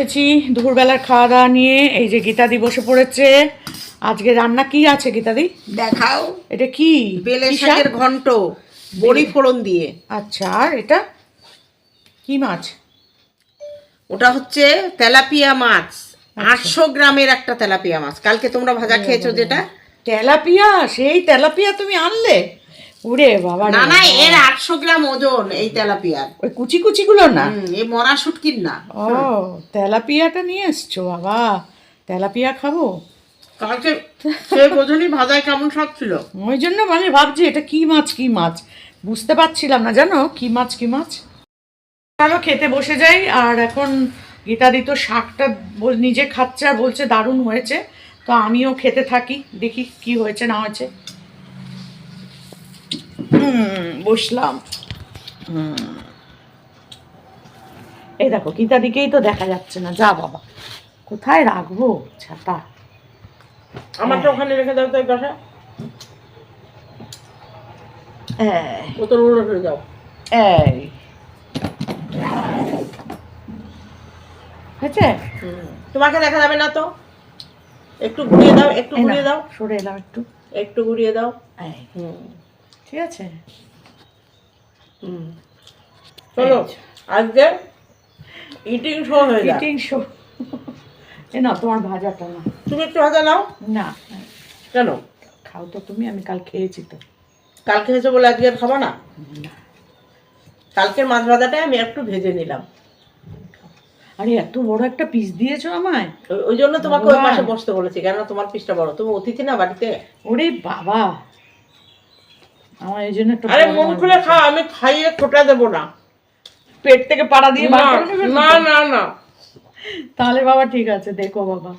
বসেছি দুপুরবেলার খাওয়া দাওয়া নিয়ে। এই যে গীতাদি বসে পড়েছে। আজকে রান্না কি আছে গীতাদি? দেখাও। এটা কি? বেলে শাকের ঘন্ট বড়ি ফোড়ন দিয়ে। আচ্ছা আর এটা? কি মাছ? ওটা হচ্ছে তেলাপিয়া মাছ। আটশো গ্রামের একটা তেলাপিয়া মাছ। কালকে তোমরা ভাজা খেয়েছো যেটা? তেলাপিয়া? সেই তেলাপিয়া তুমি আনলে? ওরে বাবা না না এর আটশো গ্রাম ওজন এই তেলাপিয়ার। ওই কুচি কুচিগুলো না? হুম, এ মরা শুটকির না। ও তেলাপিয়াটা নিয়ে এসছো বাবা। তেলাপিয়া খাব? কালকে সে বোঝনি ভাজায় কেমন সব ছিল? ওই জন্য মানে ভাবছি এটা কি মাছ কি মাছ? বুঝতে পারছিলাম না জানো? কি মাছ কি মাছ? চলো খেতে বসে যাই। আর এখন গীতাদি তো শাকটা নিজে খাচ্ছে আর বলছে দারুণ হয়েছে। তো আমিও খেতে থাকি দেখি কি হয়েছে না হয়েছে। বসলাম। এই দেখো গীতাদিকেই তো দেখা যাচ্ছে না। যা বাবা কোথায় রাখব ছাতা? আমারটা ওখানে রেখে দাও তো এই পাশে। ও তোর উল্টো হয়ে যাও এই। হয়েছে? তোমাকে দেখা যাবে না তো? একটু ঘুরিয়ে দাও একটু ঘুরিয়ে দাও। সরে এলাম একটু। একটু ঘুরিয়ে দাও। হুম। ঠিক আছে? হুম। চলো আজকে ইটিং শো হয়ে যায় ইটিং শো না তোমার ভাজাটা না। তুমি একটু ভাজা নাও। না। কেন? খাও তো তুমি আমি কাল খেয়েছি তো। কালকে হয়েছে বলে আজকে আর খাব না। কালকের মাছ ভাজাটাই আমি একটু ভেজে নিলাম। আরে এত বড় একটা পিস দিয়েছ আমায়। ওই- জন্য তোমাকে ওই। পাশে বসতে বলেছি। কেন তোমার পিসটা বড়। তুমি অতিথি না বাড়িতে? ওরে বাবা। আমার এই জন্য আরে মন খুলে খা আমি খাইয়ে খোটা দেবো না। পেট থেকে পাড়া দিয়ে বার না করে না না না। তাহলে বাবা ঠিক আছে দেখো বাবা।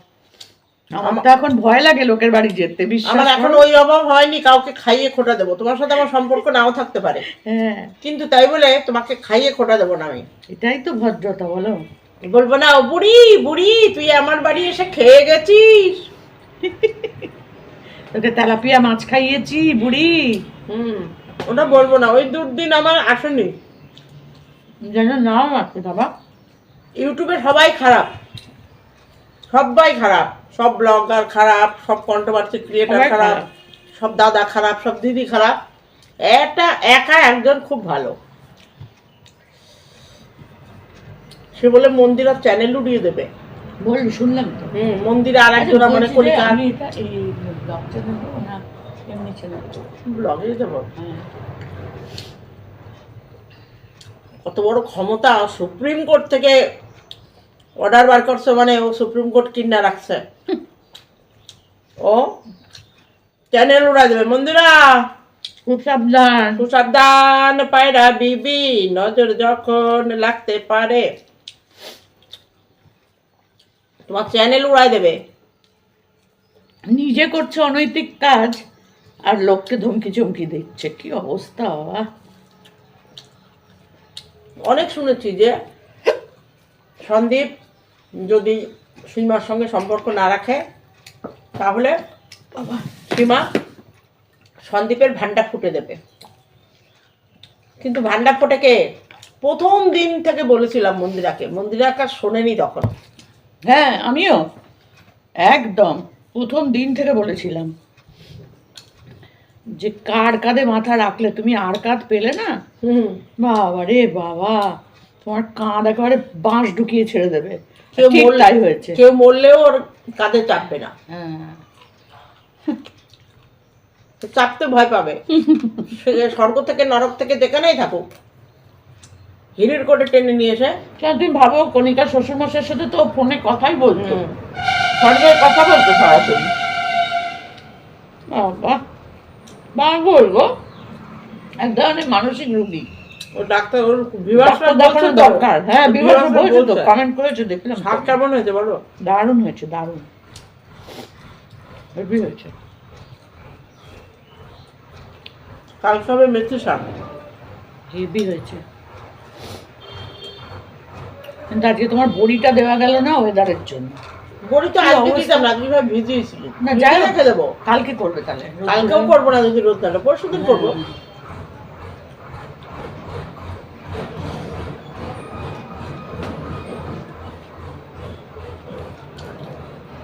আমার তো এখন ভয় লাগে লোকের বাড়ি যেতে বিশ্বাস আমার এখন ওই অভাব হয়নি কাউকে খাইয়ে খোটা দেবো। তোমার সাথে আমার সম্পর্ক নাও থাকতে পারে। হ্যাঁ। কিন্তু তাই বলে তোমাকে খাইয়ে খোটা দেবো না আমি। এটাই তো ভদ্রতা বলো। বলব না ও বুড়ি বুড়ি তুই আমার বাড়ি এসে খেয়ে গেছিস। তোকে তেলাপিয়া মাছ খাইয়েছি বুড়ি। হুম ওটা বলব না ওই দুর্দিন আমার আসেনি। যেন নাও আছে বাবা। ইউটিউবে সবাই খারাপ। সবাই খারাপ। সব ব্লগার খারাপ সব কন্ট্রোভার্সি ক্রিয়েটার খারাপ। সব দাদা খারাপ সব দিদি খারাপ। একটা একা একজন খুব ভালো। সে বলে মন্দিরের চ্যানেল উড়িয়ে দেবে। বল শুনলাম তো। হুম মন্দিরে আর একজন আমার আচ্ছা, আমি এই ব্লগটা দেবো না এমনি ছেড়ে ব্লগে দেবো হ্যাঁ। কত বড় ক্ষমতা সুপ্রিম কোর্ট থেকে অর্ডার বার করছে মানে ও সুপ্রিম কোর্ট কিনা রাখছে। ও চ্যানেল উড়া দেবে? মন্দিরা! খুব সাবধান। খুব সাবধান পায়রা বিবি নজর যখন লাগতে পারে। তোমার চ্যানেল উড়াই দেবে। নিজে করছে অনৈতিক কাজ আর লোককে ধমকি চমকি দিচ্ছে। কি অবস্থা বাবা। অনেক শুনেছি যে সন্দীপ যদি সীমার সঙ্গে সম্পর্ক না রাখে তাহলে বাবা। সীমা সন্দীপের ভান্ডা ফুটে দেবে। কিন্তু ভান্ডা ফোটেকে প্রথম দিন থেকে বলেছিলাম মন্দিরাকে। মন্দিরাকে শোনেনি তখন। হ্যাঁ আমিও। একদম। প্রথম দিন থেকে বলেছিলাম যে কার কাঁধে মাথা রাখলে? তুমি আর কাঁধ পেলে না? বাবা রে বাবা তোমার কাঁধ একেবারে বাঁশ ঢুকিয়ে ছেড়ে দেবে। কেউ হয়েছে। কেউ মরলেও ওর কাঁধে চাপবে না। হ্যাঁ। চাপতে ভয় পাবে। সে স্বর্গ থেকে নরক থেকে যেখানেই থাকুক। হিরের কোটে টেনে নিয়ে এসে কেন তুমি ভাবো কণিকা শ্বশুরমশাইয়ের সাথে তো ফোনে কথাই বলতো। হুম, কথা বলতো সরাসরি বাবা পাগল গো। এক ধরনের মানসিক রোগী। ও ডাক্তার ওর দেখানো দরকার। হ্যাঁ বলছে তো কমেন্ট করেছে দেখলাম তো। শাক কেমন হয়েছে বলো। দারুণ হয়েছে দারুণ। হেভি হয়েছে। কালকে হবে মেথি শাক হেভি হয়েছে। কিন্তু আজকে তোমার বড়িটা দেওয়া গেল না ওয়েদারের জন্য। বড়ি তো আজকে দিতাম না কীভাবে ভিজিয়েছিলি না, যাই হোক। রেখে কালকে করবে তাহলে। কালকেও করব না যদি রোদ না পরশু দিন করব।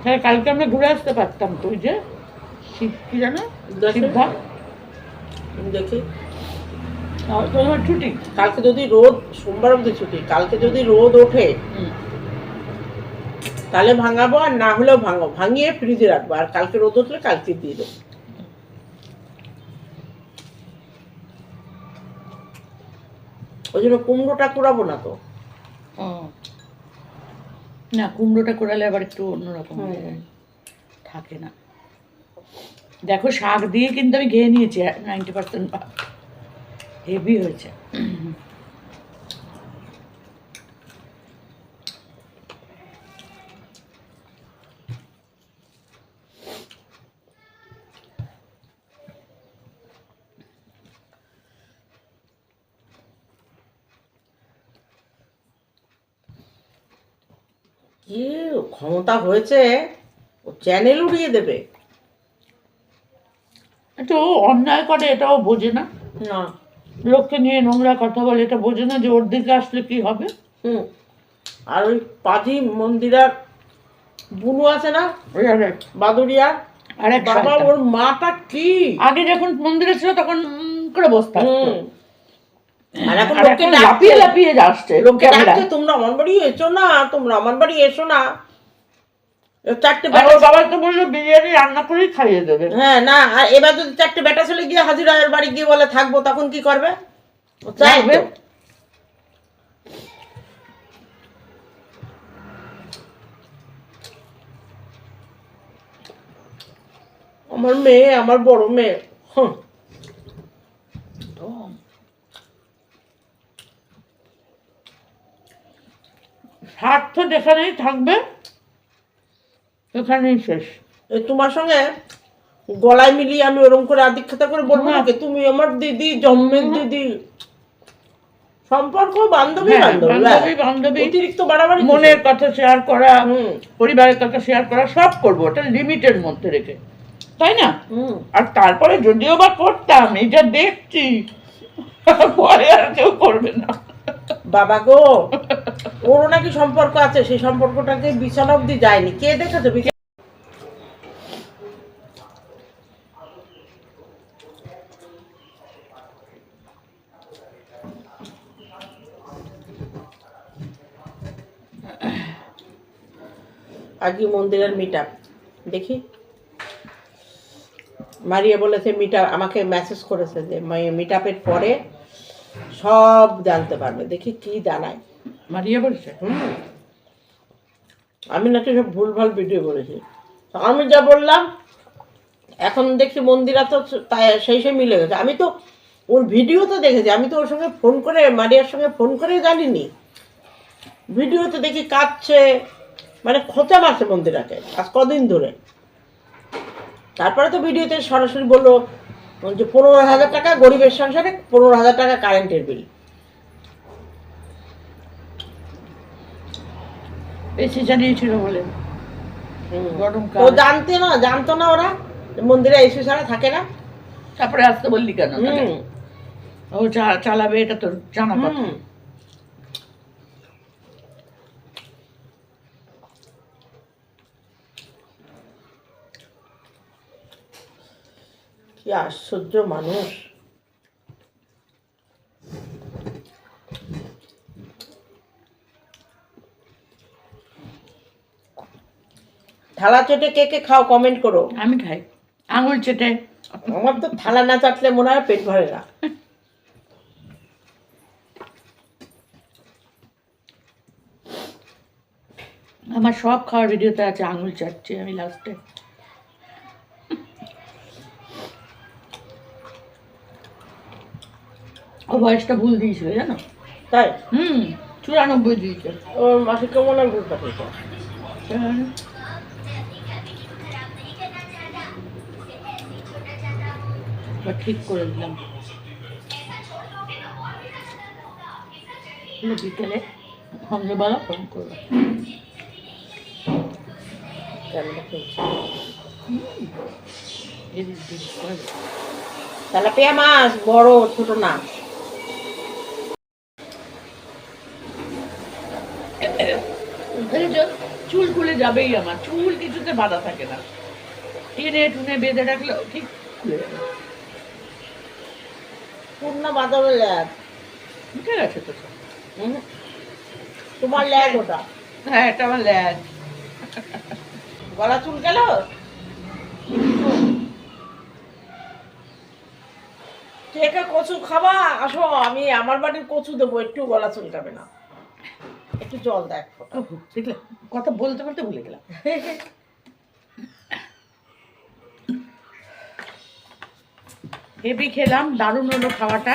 তাহলে কালকে আমরা ঘুরে আসতে পারতাম তুই যে শিব কি জানো। দেখি? তোমার ছুটি। কালকে যদি রোদ সোমবার অব্দি ছুটি কালকে যদি রোদ ওঠে তাহলে ভাঙাবো আর না হলেও ভাঙাবো। ভাঙিয়ে ফ্রিজে রাখব। আর কালকে রোদ উঠলে কালকে দিয়ে দেবো। ওই জন্য কুমড়োটা কুড়াবো না তো। না কুমড়োটা করালে আবার একটু অন্যরকম হয়ে। থাকে না। দেখো শাক দিয়ে কিন্তু আমি ঘেয়ে নিয়েছি নাইনটি পার্সেন্ট হেভি হয়েছে। কি ক্ষমতা হয়েছে? ও চ্যানেল উড়িয়ে দেবে। একটু অন্যায় করে এটাও বোঝে না। না। লোককে নিয়ে নোংরা কথা বলে এটা বোঝে না যে ওর দিকে আসলে কি হবে। হুম। আর ওই পাজি মন্দিরার বুনু আছে না? বাদুরিয়া আর বাবা ওর মাটা কি? আগে যখন মন্দিরে ছিল তখন করে বসে থাকতো। আর এখন তোমরা আমার বাড়ি এসো না তোমরা আমার বাড়ি এসো না। চারটে আর বাবা তো বলল বিরিয়ানি রান্না করেই খাইয়ে দেবে হ্যাঁ না আর এবার যদি চারটে বেটা ছেলে গিয়ে হাজির বাড়ি গিয়ে বলে থাকব তখন কি করবে ও চাই থাকবে। তো। আমার মেয়ে আমার বড় মেয়ে হুম স্বার্থ যেখানেই থাকবে সেখানেই শেষ। তোমার সঙ্গে গলায় মিলিয়ে আমি ওরকম করে আদিক্ষতা করে বলব না। তুমি আমার দিদি জন্মের দিদি। সম্পর্ক বান্ধবী হ্যাঁ, বান্ধবী বান্ধবী অতিরিক্ত বাড়াবাড়ি মনের কথা শেয়ার করা পরিবারের কথা শেয়ার করা সব করব। ওটা লিমিটের মধ্যে রেখে। তাই না? আর তারপরে যদিও বা করতাম এটা দেখছি পরে আর কেউ করবে না। বাবা গো ওর নাকি সম্পর্ক আছে, সেই সম্পর্কটাকে বিছানা অব্দি যায়নি। কে দেখেছ? আজকে মন্দিরের মিট দেখি। মারিয়া বলেছে মিট আমাকে মেসেজ করেছে যে মিট পরে সব জানতে পারবে। দেখি কি জানায়। মারিয়া বলছে হুম। আমি নাকি সব ভুলভাল ভিডিও করেছি। আমি যা বললাম, এখন দেখছি মন্দিরা তো তাই, সেই সেই মিলে গেছে। আমি তো ওর ভিডিও তো দেখেছি, আমি তো ওর সঙ্গে ফোন করে, মারিয়ার সঙ্গে ফোন করে জানিনি। ভিডিওতে দেখি কাঁদছে মানে খোঁচা মারছে মন্দিরাকে, আজ কদিন ধরে। তারপরে তো ভিডিওতে সরাসরি বলল যে পনেরো হাজার টাকা, গরিবের সংসারে পনেরো হাজার টাকা কারেন্টের বিল বেশি জানিয়েছিল বলে। গরমকাল। ও জানতে না জানতো না ওরা মন্দিরে এসে ছাড়া থাকে না। তারপরে আসতে বললি কেন ও চা- চালাবে এটা তো জানা কথা কি আশ্চর্য মানুষ। থালা চেটে কে কে খাও কমেন্ট করো। আমি খাই। আঙুল চেটে। আমার তো থালা না চাটলে মনে হয় পেট ভরে না। আমার সব খাওয়ার ভিডিওতে আছে আঙুল চাটছি আমি লাস্টে ও বয়সটা ভুল দিয়েছিল জানো? তাই? হুম চুরানব্বই দিয়েছে। ওর মাসিকে মনে হয় ভুল পাঠিয়েছে বা ঠিক করে দিলাম। বিকেলে সন্ধ্যেবেলা ফোন করব। তেলাপিয়া মাছ, বড়, ছোট না। চুল খুলে যাবেই আমার। চুল কিছুতে বাধা থাকে না। টেনে টুনে বেঁধে রাখলে ঠিক খুলে যাবে। পূর্ণা বাদলের ল্যাব। ঠিক আছে তো। তোমার ল্যাব ওটা। হ্যাঁ এটা আমার ল্যাজ গলা চুল গেল কে কে কচু খাবা? আসো আমি আমার বাড়ির কচু দেবো একটু গলা চুলকাবে না। একটু জল দেখ। দেখলে কথা বলতে বলতে ভুলে গেলাম। হেভি খেলাম দারুণ হলো খাওয়াটা।